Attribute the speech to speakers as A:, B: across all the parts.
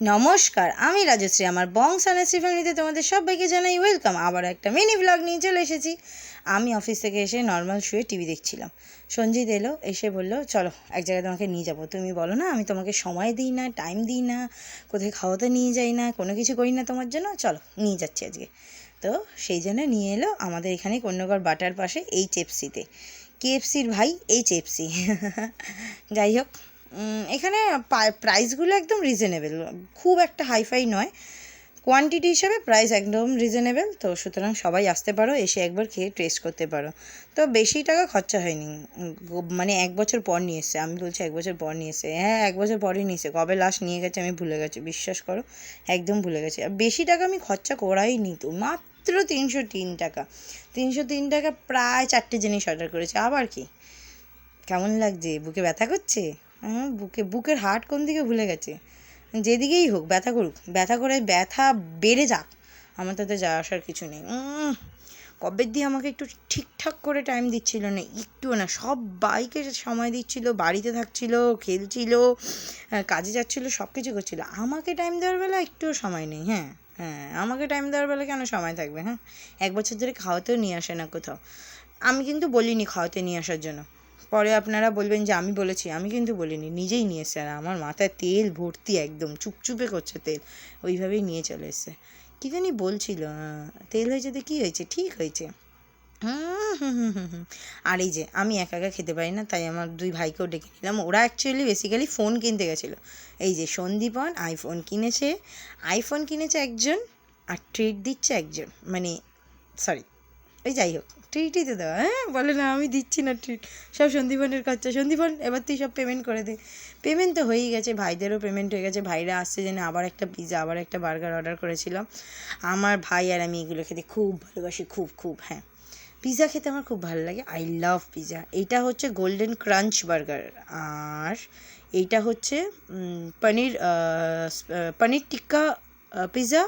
A: নমস্কার, আমি রাজশ্রী, আমার বং সানাশ্রী ফ্যামিলিতে তোমাদের সবাইকে জানাই ওয়েলকাম আবার একটা মিনি ব্লগ নিয়ে চলে এসেছি। আমি অফিস থেকে এসে নর্মাল শুয়ে টিভি দেখছিলাম। সঞ্জিত এলো, এসে বলল, চলো, এক জায়গায় তোমাকে নিয়ে যাব। তুমি বলো না, আমি তোমাকে সময় দিই না টাইম দিই না, কোথায় খাওয়াতে নিয়ে যাই না, কোনো কিছু করি না তোমার জন্য, চলো, নিয়ে যাচ্ছি আজকে। তো সেই জন্য নিয়ে এলো আমাদের এখানে কন্যাগড় বাটার পাশে এই চেপসিতে কেএফসির ভাই এই চেপসি যাই হোক এখানে প্রাইসগুলো একদম রিজনেবল খুব একটা হাইফাই নয়। কোয়ান্টিটি হিসাবে প্রাইস একদম রিজনেবল তো সুতরাং সবাই আসতে পারো, এসে একবার খেয়ে টেস্ট করতে পারো। তো বেশি টাকা খরচা হয়নি। মানে এক বছর পর নিয়ে এসছে। আমি বলছি এক বছর পর নিয়ে এসছে। হ্যাঁ এক বছর পরই নিয়ে এসছে। কবে লাস্ট নিয়ে গেছে আমি ভুলে গেছি। বিশ্বাস করো, একদম ভুলে গেছি। আর বেশি টাকা আমি খরচা করাই নি তো, মাত্র তিনশো তিন টাকা। তিনশো তিন টাকা প্রায় চারটে জিনিস অর্ডার করেছে। আবার কি? কেমন লাগছে? বুকে ব্যথা করছে? হুম, বুকে বুকের হার্ট কোন দিকে ভুলে গেছে? যেদিকেই হোক ব্যথা করুক। ব্যথা করে ব্যথা বেড়ে যাক। আমার তাতে যা আসার কিছু নেই। কবে দিয়ে আমাকে একটু ঠিকঠাক করে টাইম দিচ্ছিল না একটুও না। সব বাইকে সময় দিচ্ছিল বাড়িতে থাকছিল খেলছিল কাজে যাচ্ছিল সব কিছু করছিল। আমাকে টাইম দেওয়ার বেলা একটুও সময় নেই হ্যাঁ হ্যাঁ আমাকে টাইম দেওয়ার বেলা কেন সময় থাকবে হ্যাঁ? এক বছর ধরে খাওয়াতেও নিয়ে আসে না কোথাও। আমি কিন্তু বলিনি খাওয়াতে নিয়ে আসার জন্য। পরে আপনারা বলবেন যে, আমি বলেছি, আমি কিন্তু বলিনি, নিজেই নিয়ে এসছে। আর আমার মাথায় তেল ভর্তি একদম, চুপচুপে করছে তেল। ওইভাবেই নিয়ে চলে এসছে। কী জানি বলছিল, তেল হয়েছে তো কী হয়েছে? ঠিক হয়েছে। আর এই যে, আমি একা একা খেতে পারি না, তাই আমার দুই ভাইকেও ডেকে নিলাম। ওরা অ্যাকচুয়ালি বেসিক্যালি ফোন কিনতে গেছিল। এই যে সন্দীপন আইফোন কিনেছে। আইফোন কিনেছে একজন আর ট্রিট দিচ্ছে একজন। মানে সরি ওই যাই হোক ট্রিটই তো দেওয়া হ্যাঁ? বলে না, আমি দিচ্ছি না ট্রিট সব সন্দীপনের খরচা সন্দীপন এবার তুই সব পেমেন্ট করে দে। পেমেন্ট তো হয়েই গেছে, ভাইদেরও পেমেন্ট হয়ে গেছে, ভাইরা আসছে জেনে আবার একটা পিৎজা আবার একটা বার্গার অর্ডার করেছিলাম। আমার ভাই আর আমি এগুলো খেতে খুব ভালোবাসি, খুব খুব হ্যাঁ। পিৎজা খেতে আমার খুব ভালো লাগে আই লাভ পিৎজা এইটা হচ্ছে গোল্ডেন ক্রাঞ্চ বার্গার আর এইটা হচ্ছে পনির পনির টিক্কা পিৎজা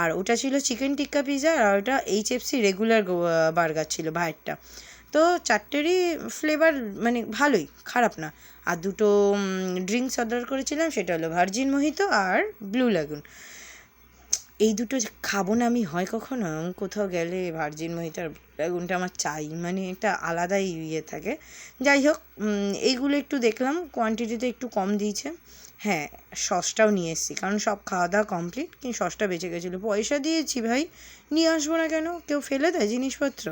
A: আর ওটা ছিল চিকেন টিক্কা পিৎজা আর ওটা H F C regular burger ছিল ভাইয়েরটা। তো চারটেরই ফ্লেভার মানে ভালোই, খারাপ না। আর দুটো ড্রিঙ্কস অর্ডার করেছিলাম, সেটা হলো ভার্জিন মোহিত আর ব্লু লাগুন এই দুটো খাব না আমি, হয় কখনো? কোথাও গেলে ভার্জিন মোহিত আর ব্লু আমার চাই। মানে একটা আলাদাই ইয়ে থাকে। যাই হোক এইগুলো একটু দেখলাম। কোয়ান্টিটিতে একটু কম দিয়েছে। হ্যাঁ সসটাও নিয়ে এসেছি। কারণ সব খাওয়া দাওয়া কমপ্লিট কিন্তু সসটা বেঁচে গেছিল। পয়সা দিয়েছি ভাই। নিয়ে আসব না কেন? কেউ ফেলে দেয় জিনিসপত্র।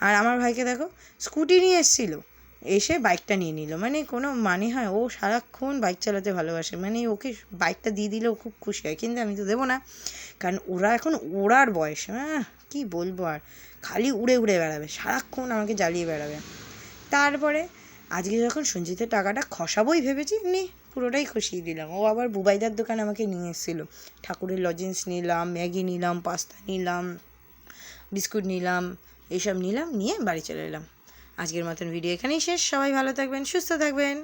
A: আর আমার ভাইকে দেখো, স্কুটি নিয়ে এসেছিল। এসে বাইকটা নিয়ে নিল। মানে কোনো মানে হয়, ও সারাক্ষণ বাইক চালাতে ভালোবাসে। মানে ওকে বাইকটা দিয়ে দিলেও খুব খুশি হয়। কিন্তু আমি তো দেবো না। কারণ ওরা এখন ওড়ার বয়স হ্যাঁ? কী বলব আর? খালি উড়ে উড়ে বেড়াবে, সারাক্ষণ আমাকে জ্বালিয়ে বেড়াবে। তারপরে আজকে যখন সঞ্জিতের টাকাটা খসাবোই ভেবেছি, নে, পুরোটাই খসিয়ে দিলাম। ও আবার বুবাইদার দোকানে আমাকে নিয়ে এসেছিল। ঠাকুরের লজেন্স নিলাম, ম্যাগি নিলাম, পাস্তা নিলাম, বিস্কুট নিলাম, এইসব নিলাম, নিয়ে বাড়ি চলে এলাম। আজকের মতন ভিডিও এখানেই শেষ। সবাই ভালো থাকবেন, সুস্থ থাকবেন।